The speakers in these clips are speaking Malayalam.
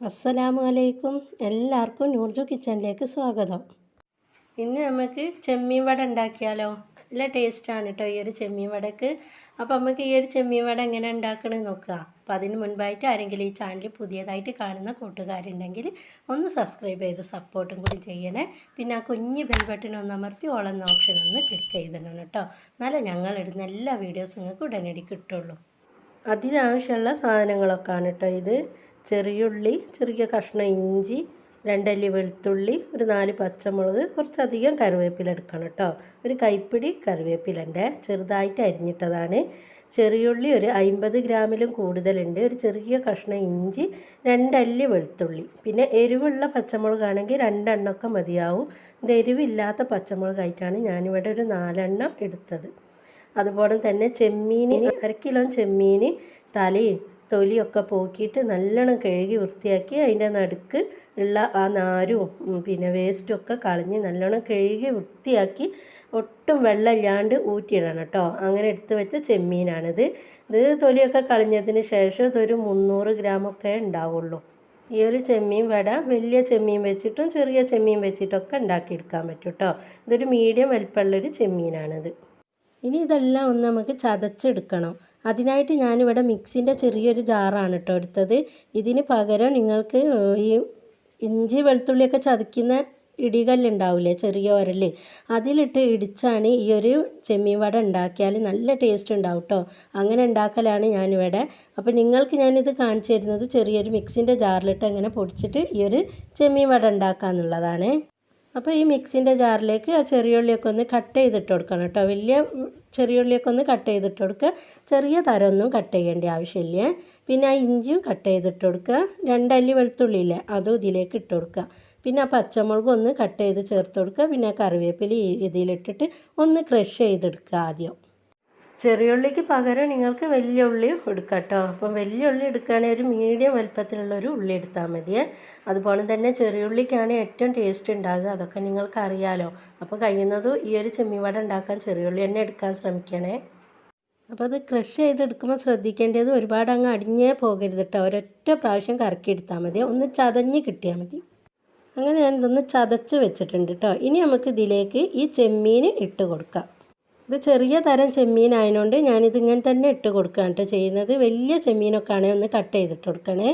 അസ്സലാമു അലൈക്കും എല്ലാവർക്കും നൂർജു കിച്ചണിലേക്ക് സ്വാഗതം. ഇന്ന് നമുക്ക് ചെമ്മീൻ വട ഉണ്ടാക്കിയാലോ? നല്ല ടേസ്റ്റാണ് കേട്ടോ ഈ ഒരു ചെമ്മീൻ വടക്ക്. അപ്പോൾ നമുക്ക് ഈ ഒരു ചെമ്മീൻ വട എങ്ങനെ ഉണ്ടാക്കണമെന്ന് നോക്കുക അപ്പോൾ അതിന് മുൻപായിട്ട് ആരെങ്കിലും ഈ ചാനൽ പുതിയതായിട്ട് കാണുന്ന കൂട്ടുകാരുണ്ടെങ്കിൽ ഒന്ന് സബ്സ്ക്രൈബ് ചെയ്ത് സപ്പോർട്ടും കൂടി ചെയ്യണേ. പിന്നെ ആ കുഞ്ഞ് ബെൽ ബട്ടൺ ഒന്ന് അമർത്തി ഓളെന്ന ഓപ്ഷൻ ഒന്ന് ക്ലിക്ക് ചെയ്തിടണം കേട്ടോ എന്നാലേ ഞങ്ങൾ ഇടുന്ന എല്ലാ വീഡിയോസും നിങ്ങൾക്ക് ഉടനടി കിട്ടുള്ളൂ. അതിനാവശ്യമുള്ള സാധനങ്ങളൊക്കെയാണ് കേട്ടോ ഇത്. ചെറിയുള്ളി ചെറിയ കഷ്ണം ഇഞ്ചി രണ്ടല്ലി വെളുത്തുള്ളി ഒരു നാല് പച്ചമുളക് കുറച്ചധികം കറിവേപ്പില എടുക്കണം കേട്ടോ ഒരു കൈപ്പിടി കറിവേപ്പിലന്റെ ചെറുതായിട്ട് അരിഞ്ഞിട്ടതാണ്. ചെറിയുള്ളി ഒരു അമ്പത് ഗ്രാമിലും കൂടുതലുണ്ട്. ഒരു ചെറിയ കഷ്ണം ഇഞ്ചി രണ്ടല്ലി വെളുത്തുള്ളി. പിന്നെ എരിവുള്ള പച്ചമുളകാണെങ്കിൽ രണ്ടെണ്ണമൊക്കെ മതിയാവും. ഇത് എരിവില്ലാത്ത പച്ചമുളകായിട്ടാണ് ഞാനിവിടെ ഒരു നാലെണ്ണം എടുത്തത്. അതുപോലെ തന്നെ ചെമ്മീൻ അര കിലോ ചെമ്മീൻ തലയും തൊലിയൊക്കെ പോക്കിയിട്ട് നല്ലോണം കഴുകി വൃത്തിയാക്കി അതിന്റെ നടുക്ക് ഉള്ള ആ നാരും പിന്നെ വേസ്റ്റും ഒക്കെ കളഞ്ഞ് നല്ലോണം കഴുകി വൃത്തിയാക്കി ഒട്ടും വെള്ളമില്ലാണ്ട് ഊറ്റിയിടണം കേട്ടോ. അങ്ങനെ എടുത്ത് വെച്ച ചെമ്മീനാണിത്. ഇത് തൊലിയൊക്കെ കളഞ്ഞതിന് ശേഷം ഇതൊരു മുന്നൂറ് ഗ്രാമൊക്കെ ഉണ്ടാവുള്ളൂ. ഈ ഒരു ചെമ്മീൻ വട വലിയ ചെമ്മീൻ വെച്ചിട്ടും ചെറിയ ചെമ്മീൻ വെച്ചിട്ടൊക്കെ ഉണ്ടാക്കിയെടുക്കാൻ പറ്റും കേട്ടോ. ഇതൊരു മീഡിയം വലിപ്പമുള്ളൊരു ചെമ്മീനാണിത്. ഇനി ഇതെല്ലാം ഒന്ന് നമുക്ക് ചതച്ചെടുക്കണം. അതിനായിട്ട് ഞാനിവിടെ മിക്സിന്റെ ചെറിയൊരു ജാറാണ് കേട്ടോ എടുത്തത്. ഇതിന് പകരം നിങ്ങൾക്ക് ഈ ഇഞ്ചി വെളുത്തുള്ളിയൊക്കെ ചതയ്ക്കുന്ന ഇടികല്ലുണ്ടാവില്ലേ ചെറിയ ഉരൽ. അതിലിട്ട് ഇടിച്ചാണ് ഈ ഒരു ചെമ്മീൻ വട ഉണ്ടാക്കിയാൽ നല്ല ടേസ്റ്റ് ഉണ്ടാവും കേട്ടോ അങ്ങനെ ഉണ്ടാക്കലാണ് ഞാനിവിടെ. അപ്പോൾ നിങ്ങൾക്ക് ഞാനിത് കാണിച്ചു തരുന്നത് ചെറിയൊരു മിക്സിന്റെ ജാറിലിട്ട് അങ്ങനെ പൊടിച്ചിട്ട് ഈ ഒരു ചെമ്മീൻ വട ഉണ്ടാക്കാന്നുള്ളതാണ്. അപ്പോൾ ഈ മിക്സിന്റെ ജാറിലേക്ക് ആ ചെറിയ ഉള്ളിയൊക്കെ ഒന്ന് കട്ട് ചെയ്തിട്ട് കൊടുക്കണം കേട്ടോ. വലിയ ചെറിയുള്ളിയൊക്കെ ഒന്ന് കട്ട് ചെയ്തിട്ട് കൊടുക്കുക. ചെറിയ തരമൊന്നും കട്ട് ചെയ്യേണ്ട ആവശ്യമില്ല. പിന്നെ ആ ഇഞ്ചിയും കട്ട് ചെയ്തിട്ട് കൊടുക്കുക. രണ്ടല്ലി വെളുത്തുള്ളി ഇല്ലേ അതും ഇതിലേക്ക് ഇട്ട് കൊടുക്കുക. പിന്നെ ആ പച്ചമുളകും ഒന്ന് കട്ട് ചെയ്ത് ചേർത്ത് കൊടുക്കുക. പിന്നെ കറിവേപ്പില ഇതിലിട്ടിട്ട് ഒന്ന് ക്രഷ് ചെയ്തെടുക്കുക ആദ്യം. ചെറിയുള്ളിക്ക് പകരം നിങ്ങൾക്ക് വലിയ ഉള്ളി എടുക്കാം കേട്ടോ അപ്പം വലിയ ഉള്ളി എടുക്കുകയാണെങ്കിൽ ഒരു മീഡിയം വലുപ്പത്തിലുള്ള ഒരു ഉള്ളി എടുത്താൽ മതിയേ. അതുപോലെ തന്നെ ചെറിയുള്ളിക്കാണ് ഏറ്റവും ടേസ്റ്റ് ഉണ്ടാകുക. അതൊക്കെ നിങ്ങൾക്ക് അറിയാലോ അപ്പോൾ കഴിയുന്നതും ഈ ഒരു ചെമ്മീവട ഉണ്ടാക്കാൻ ചെറിയുള്ളി തന്നെ എടുക്കാൻ ശ്രമിക്കണേ. അപ്പോൾ അത് ക്രഷ് ചെയ്തെടുക്കുമ്പോൾ ശ്രദ്ധിക്കേണ്ടത് ഒരുപാട് അങ്ങ് അടിഞ്ഞേ പോകരുത് കേട്ടോ. ഒരൊറ്റ പ്രാവശ്യം കറക്കി എടുത്താൽ മതി. ഒന്ന് ചതഞ്ഞ് കിട്ടിയാൽ മതി. അങ്ങനെ ഞാൻ ഇതൊന്ന് ചതച്ച് വെച്ചിട്ടുണ്ട് കേട്ടോ. ഇനി നമുക്ക് ഇതിലേക്ക് ഈ ചെമ്മീൻ ഇട്ട് കൊടുക്കാം. ഇത് ചെറിയ തരം ചെമ്മീൻ ആയതുകൊണ്ട് ഞാനിത് ഇങ്ങനെ തന്നെ ഇട്ട് കൊടുക്കുകയാണ് കേട്ടോ ചെയ്യുന്നത്. വലിയ ചെമ്മീനൊക്കെ ആണെങ്കിൽ ഒന്ന് കട്ട് ചെയ്തിട്ട് കൊടുക്കണേ.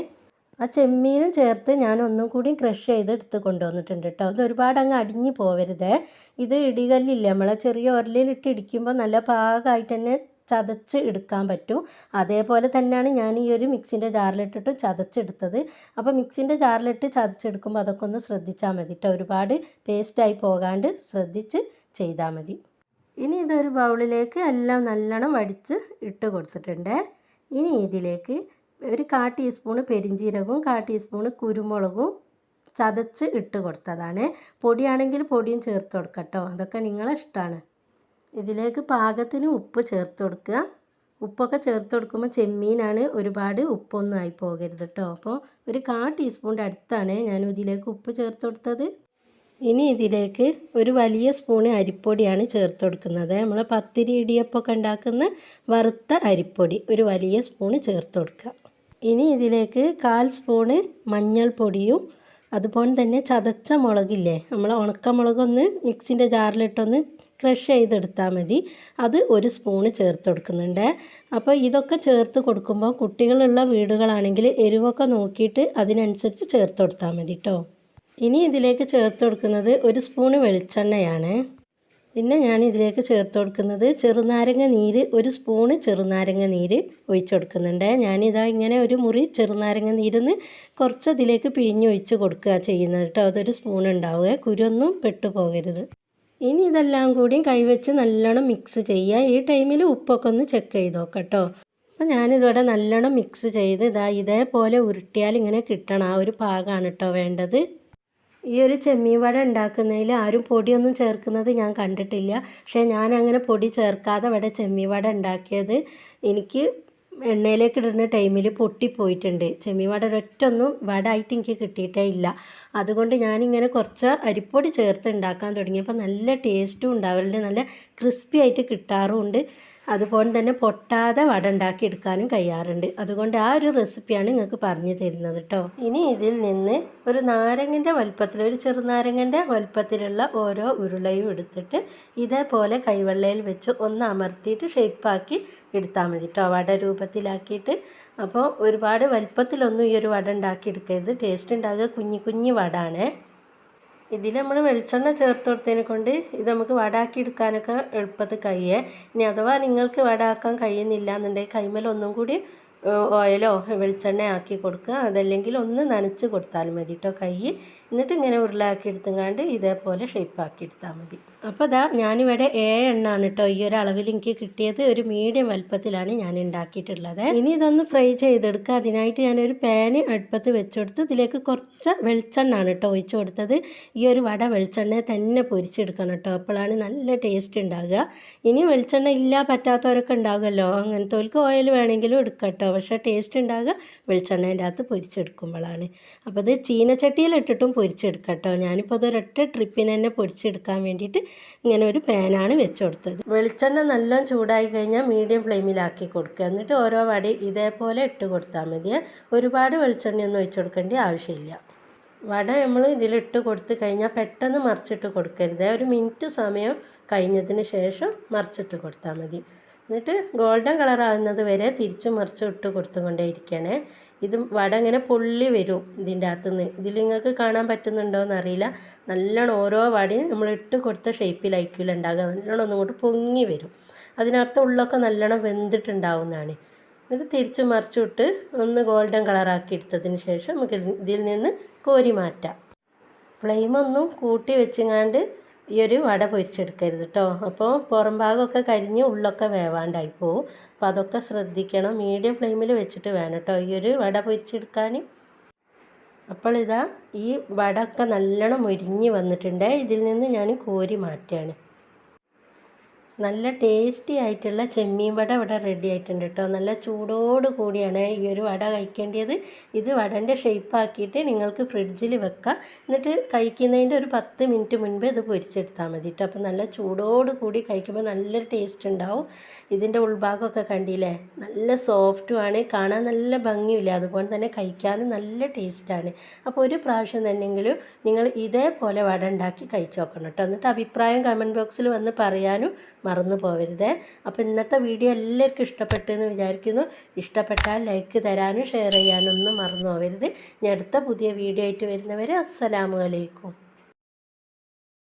ആ ചെമ്മീനും ചേർത്ത് ഞാൻ ഒന്നും കൂടി ക്രഷ് ചെയ്ത് എടുത്ത് കൊണ്ടുവന്നിട്ടുണ്ട് കേട്ടോ. ഇത് ഒരുപാട് അങ്ങ് അടിഞ്ഞു പോവരുത്. ഇത് ഇടികല്ലില്ല നമ്മളെ ചെറിയ ഉരലിലിട്ട് ഇടിക്കുമ്പോൾ നല്ല പാകമായിട്ട് തന്നെ ചതച്ച് എടുക്കാൻ പറ്റും. അതേപോലെ തന്നെയാണ് ഞാൻ ഈ ഒരു മിക്സിന്റെ ജാറിലിട്ടിട്ട് ചതച്ചെടുത്തത്. അപ്പോൾ മിക്സിന്റെ ജാറിലിട്ട് ചതച്ചെടുക്കുമ്പോൾ അതൊക്കെ ഒന്ന് ശ്രദ്ധിച്ചാൽ മതി കേട്ടോ. ഒരുപാട് പേസ്റ്റായി പോകാണ്ട് ശ്രദ്ധിച്ച് ചെയ്താൽ മതി. ഇനി ഇതൊരു ബൗളിലേക്ക് എല്ലാം നല്ലോണം വടിച്ച് ഇട്ട് കൊടുത്തിട്ടുണ്ട്. ഇനി ഇതിലേക്ക് ഒരു കാ ടീസ്പൂണ് പെരിഞ്ജീരകവും കാ ടീസ്പൂണ് കുരുമുളകും ചതച്ച് ഇട്ട് കൊടുത്തതാണ്. പൊടിയാണെങ്കിൽ പൊടിയും ചേർത്ത് കൊടുക്കട്ടോ അതൊക്കെ നിങ്ങളെ ഇഷ്ടമാണ് ഇതിലേക്ക് പാകത്തിന് ഉപ്പ് ചേർത്ത് കൊടുക്കുക. ഉപ്പൊക്കെ ചേർത്ത് കൊടുക്കുമ്പോൾ ചെമ്മീനാണ് ഒരുപാട് ഉപ്പൊന്നും ആയി പോകരുത് കേട്ടോ. അപ്പോൾ ഒരു കാ ടീസ്പൂണിന്റെ അടുത്താണ് ഞാൻ ഇതിലേക്ക് ഉപ്പ് ചേർത്ത് കൊടുത്തത്. ഇനി ഇതിലേക്ക് ഒരു വലിയ സ്പൂൺ അരിപ്പൊടിയാണ് ചേർത്ത് കൊടുക്കുന്നത് നമ്മൾ പത്തിരി ഇടിയപ്പമൊക്കെ ഉണ്ടാക്കുന്ന വറുത്ത അരിപ്പൊടി ഒരു വലിയ സ്പൂൺ ചേർത്ത് കൊടുക്കുക ഇനി ഇതിലേക്ക് കാൽ സ്പൂണ് മഞ്ഞൾപ്പൊടിയും അതുപോലെ തന്നെ ചതച്ച മുളകില്ലേ നമ്മൾ ഉണക്കമുളകൊന്ന് മിക്സിന്റെ ജാറിലിട്ടൊന്ന് ക്രഷ് ചെയ്തെടുത്താൽ മതി. അത് ഒരു സ്പൂണ് ചേർത്ത് കൊടുക്കുന്നുണ്ട് അപ്പോൾ ഇതൊക്കെ ചേർത്ത് കൊടുക്കുമ്പോൾ കുട്ടികളുള്ള വീടുകളാണെങ്കിൽ എരിവൊക്കെ നോക്കിയിട്ട് അതിനനുസരിച്ച് ചേർത്ത് കൊടുത്താൽ മതി കേട്ടോ ഇനി ഇതിലേക്ക് ചേർത്ത് കൊടുക്കുന്നത് ഒരു സ്പൂണ് വെളിച്ചെണ്ണയാണ്. പിന്നെ ഞാൻ ഇതിലേക്ക് ചേർത്ത് കൊടുക്കുന്നത് ചെറുനാരങ്ങ നീര് ഒരു സ്പൂണ് ചെറുനാരങ്ങ നീര് ഒഴിച്ചു കൊടുക്കുന്നുണ്ട്. ഞാനിതാ ഇങ്ങനെ ഒരു മുറി ചെറുനാരങ്ങ നീരിന്ന് കുറച്ച് ഇതിലേക്ക് പിഴിഞ്ഞ് ഒഴിച്ച് കൊടുക്കുക ചെയ്യുന്നത് കേട്ടോ. അതൊരു സ്പൂൺ ഉണ്ടാവുക. കുരൊന്നും പെട്ടുപോകരുത് ഇനി ഇതെല്ലാം കൂടി കൈവച്ച് നല്ലോണം മിക്സ് ചെയ്യുക. ഈ ടൈമിൽ ഉപ്പൊക്കെ ഒന്ന് ചെക്ക് ചെയ്ത് നോക്കാം കേട്ടോ. അപ്പോൾ ഞാനിതോടെ നല്ലോണം മിക്സ് ചെയ്ത് ഇതാ ഇതേപോലെ ഉരുട്ടിയാൽ ഇങ്ങനെ കിട്ടണം. ആ ഒരു പാകമാണ് കേട്ടോ വേണ്ടത്. ഈ ഒരു ചെമ്മീൻ വട ഉണ്ടാക്കുന്നതിൽ ആരും പൊടിയൊന്നും ചേർക്കുന്നത് ഞാൻ കണ്ടിട്ടില്ല. പക്ഷേ ഞാൻ അങ്ങനെ പൊടി ചേർക്കാതെ ഇവിടെ ചെമ്മീൻ വട ഉണ്ടാക്കിയത് എനിക്ക് എണ്ണയിലേക്ക് ഇടുന്ന ടൈമിൽ പൊട്ടിപ്പോയിട്ടുണ്ട്. ചെമ്മീൻ വട ഒരൊറ്റൊന്നും വടായിട്ട് എനിക്ക് കിട്ടിയിട്ടേ ഇല്ല. അതുകൊണ്ട് ഞാനിങ്ങനെ കുറച്ച് അരിപ്പൊടി ചേർത്ത് ഉണ്ടാക്കാൻ തുടങ്ങിയപ്പോൾ നല്ല ടേസ്റ്റും ഉണ്ടാവലുണ്ട്. നല്ല ക്രിസ്പി ആയിട്ട് കിട്ടാറുമുണ്ട്. അതുപോലെ തന്നെ പൊട്ടാതെ വട ഉണ്ടാക്കി എടുക്കാനും കഴിയാറുണ്ട്. അതുകൊണ്ട് ആ ഒരു റെസിപ്പിയാണ് നിങ്ങൾക്ക് പറഞ്ഞു തരുന്നത് കേട്ടോ ഇനി ഇതിൽ നിന്ന് ഒരു നാരങ്ങന്റെ വലുപ്പത്തിൽ ഒരു ചെറുനാരങ്ങന്റെ വലുപ്പത്തിലുള്ള ഓരോ ഉരുളയും എടുത്തിട്ട് ഇതേപോലെ കൈവെള്ളയിൽ വെച്ച് ഒന്ന് അമർത്തിയിട്ട് ഷേപ്പാക്കി എടുത്താൽ മതി കേട്ടോ വട രൂപത്തിലാക്കിയിട്ട്. അപ്പോൾ ഒരുപാട് വലുപ്പത്തിലൊന്നും ഈ ഒരു വട ഉണ്ടാക്കി എടുക്കരുത് ടേസ്റ്റ് ഉണ്ടാകുക കുഞ്ഞി കുഞ്ഞി വടാണ്. ഇതിൽ നമ്മൾ വെളിച്ചെണ്ണ ചേർത്ത് കൊടുത്തതിനെ കൊണ്ട് ഇത് നമുക്ക് വടാക്കി എടുക്കാനൊക്കെ എളുപ്പത്തിൽ കഴിയേ. ഇനി അഥവാ നിങ്ങൾക്ക് വടാക്കാൻ കഴിയുന്നില്ല എന്നുണ്ടെങ്കിൽ കൈമേൽ ഒന്നും കൂടി ഓയിലോ വെളിച്ചെണ്ണ ആക്കി കൊടുക്കുക. അതല്ലെങ്കിൽ ഒന്ന് നനച്ച് കൊടുത്താൽ മതി കേട്ടോ കൈ. എന്നിട്ട് ഇങ്ങനെ ഉരുളാക്കി എടുത്തുങ്ങാണ്ട് ഇതേപോലെ ഷേപ്പാക്കി എടുത്താൽ മതി. അപ്പോൾ ഇതാ ഞാനിവിടെ ഏഴ് എണ്ണാണ് കേട്ടോ ഈ ഒരു അളവിൽ എനിക്ക് കിട്ടിയത് ഒരു മീഡിയം വലുപ്പത്തിലാണ് ഞാൻ ഉണ്ടാക്കിയിട്ടുള്ളത്. ഇനി ഇതൊന്ന് ഫ്രൈ ചെയ്തെടുക്കുക. അതിനായിട്ട് ഞാനൊരു പാന് അടുപ്പത്ത് വെച്ചെടുത്ത് ഇതിലേക്ക് കുറച്ച് വെളിച്ചെണ്ണാണ് കേട്ടോ ഒഴിച്ചു കൊടുത്തത്. ഈ ഒരു വട വെളിച്ചെണ്ണ തന്നെ പൊരിച്ചെടുക്കണം കേട്ടോ അപ്പോഴാണ് നല്ല ടേസ്റ്റ് ഉണ്ടാകുക ഇനി വെളിച്ചെണ്ണ ഇല്ല പറ്റാത്തവരൊക്കെ ഉണ്ടാകുമല്ലോ അങ്ങനത്തെ ഓയിൽ വേണമെങ്കിലും എടുക്കാം കേട്ടോ പക്ഷേ ടേസ്റ്റ് ഉണ്ടാകുക വെളിച്ചെണ്ണേന്റെ അകത്ത് പൊരിച്ചെടുക്കുമ്പോഴാണ് അപ്പോൾ ഇത് ചീനച്ചട്ടിയിലിട്ടിട്ടും പൊരിച്ചെടുക്കാം കേട്ടോ ഞാനിപ്പോൾ അതൊരൊറ്റ ട്രിപ്പിന് തന്നെ പൊരിച്ചെടുക്കാൻ വേണ്ടിയിട്ട് ഇങ്ങനെ ഒരു പാനാണ് വെച്ച് കൊടുത്തത് വെളിച്ചെണ്ണ നല്ല ചൂടായി കഴിഞ്ഞാൽ മീഡിയം ഫ്ലെയിമിലാക്കി കൊടുക്കുക. എന്നിട്ട് ഓരോ വടി ഇതേപോലെ ഇട്ട് കൊടുത്താൽ മതി ഒരുപാട് വെളിച്ചെണ്ണയൊന്നും ഒഴിച്ചു കൊടുക്കേണ്ട ആവശ്യമില്ല. വട നമ്മൾ ഇതിലിട്ട് കൊടുത്ത് കഴിഞ്ഞാൽ പെട്ടെന്ന് മറിച്ചിട്ട് കൊടുക്കരുത്. ഒരു മിനിറ്റ് സമയം കഴിഞ്ഞതിന് ശേഷം മറിച്ചിട്ട് കൊടുത്താൽ മതി. എന്നിട്ട് ഗോൾഡൻ കളർ ആകുന്നത് വരെ തിരിച്ച് മറിച്ച് ഇട്ട് കൊടുത്തുകൊണ്ടേയിരിക്കണേ. ഇത് വട ഇങ്ങനെ പൊള്ളി വരും ഇതിന്റെ അകത്തുനിന്ന്. ഇതിൽ നിങ്ങൾക്ക് കാണാൻ പറ്റുന്നുണ്ടോ അറിയില്ല നല്ലോണം ഓരോ വടയും നമ്മൾ ഇട്ട് കൊടുത്ത ഷേപ്പിലായിരിക്കില്ല ഉണ്ടാകുക. നല്ലോണം ഒന്നും കൂടി പൊങ്ങി വരും. അതിനർത്ഥം ഉള്ളൊക്കെ നല്ലോണം വെന്തിട്ടുണ്ടാവുന്നതാണ്. എന്നിട്ട് തിരിച്ച് മറിച്ചിട്ട് ഒന്ന് ഗോൾഡൻ കളറാക്കി എടുത്തതിന് ശേഷം നമുക്ക് ഇതിൽ നിന്ന് കോരി മാറ്റാം. ഫ്ലെയിമൊന്നും കൂട്ടി വെച്ചങ്ങാണ്ട് ഈ ഒരു വട പൊരിച്ചെടുക്കരുത് കേട്ടോ അപ്പോൾ പുറം ഭാഗമൊക്കെ കരിഞ്ഞ് ഉള്ളൊക്കെ വേവാണ്ടായി പോവും. അപ്പോൾ അതൊക്കെ ശ്രദ്ധിക്കണം. മീഡിയം ഫ്ലെയിമിൽ വെച്ചിട്ട് വേണം കേട്ടോ ഈ ഒരു വട പൊരിച്ചെടുക്കാൻ അപ്പോൾ ഇതാ ഈ വട ഒക്കെ നല്ലോണം ഒരിഞ്ഞ് വന്നിട്ടുണ്ട്. ഇതിൽ നിന്ന് ഞാൻ കോരി മാറ്റുകയാണ്. നല്ല ടേസ്റ്റി ആയിട്ടുള്ള ചെമ്മീൻ വട ഇവിടെ റെഡി ആയിട്ടുണ്ട് കേട്ടോ നല്ല ചൂടോട് കൂടിയാണ് ഈ ഒരു വട കഴിക്കേണ്ടത്. ഇത് വടന്റെ ഷേപ്പാക്കിയിട്ട് നിങ്ങൾക്ക് ഫ്രിഡ്ജിൽ വെക്കാം. എന്നിട്ട് കഴിക്കുന്നതിന്റെ ഒരു പത്ത് മിനിറ്റ് മുൻപേ ഇത് പൊരിച്ചെടുത്താൽ മതി കേട്ടോ അപ്പോൾ നല്ല ചൂടോട് കൂടി കഴിക്കുമ്പോൾ നല്ലൊരു ടേസ്റ്റ് ഉണ്ടാവും. ഇതിന്റെ ഉൾഭാഗമൊക്കെ കണ്ടില്ലേ? നല്ല സോഫ്റ്റുമാണ് കാണാൻ നല്ല ഭംഗിയില്ല അതുപോലെ തന്നെ കഴിക്കാനും നല്ല ടേസ്റ്റാണ് അപ്പോൾ ഒരു പ്രാവശ്യം തന്നെങ്കിലും നിങ്ങൾ ഇതേപോലെ വട ഉണ്ടാക്കി കഴിച്ചു നോക്കണം കേട്ടോ എന്നിട്ട് അഭിപ്രായം കമന്റ് ബോക്സിൽ വന്ന് പറയാനും മറന്നു പോകരുത് അപ്പോൾ ഇന്നത്തെ വീഡിയോ എല്ലാവർക്കും ഇഷ്ടപ്പെട്ടു എന്ന് വിചാരിക്കുന്നു. ഇഷ്ടപ്പെട്ടാൽ ലൈക്ക് തരാനും ഷെയർ ചെയ്യാനൊന്നും മറന്നു പോകരുത് ഞാൻ അടുത്ത പുതിയ വീഡിയോ ആയിട്ട് വരുന്നവരെ അസ്സലാമു അലൈക്കും.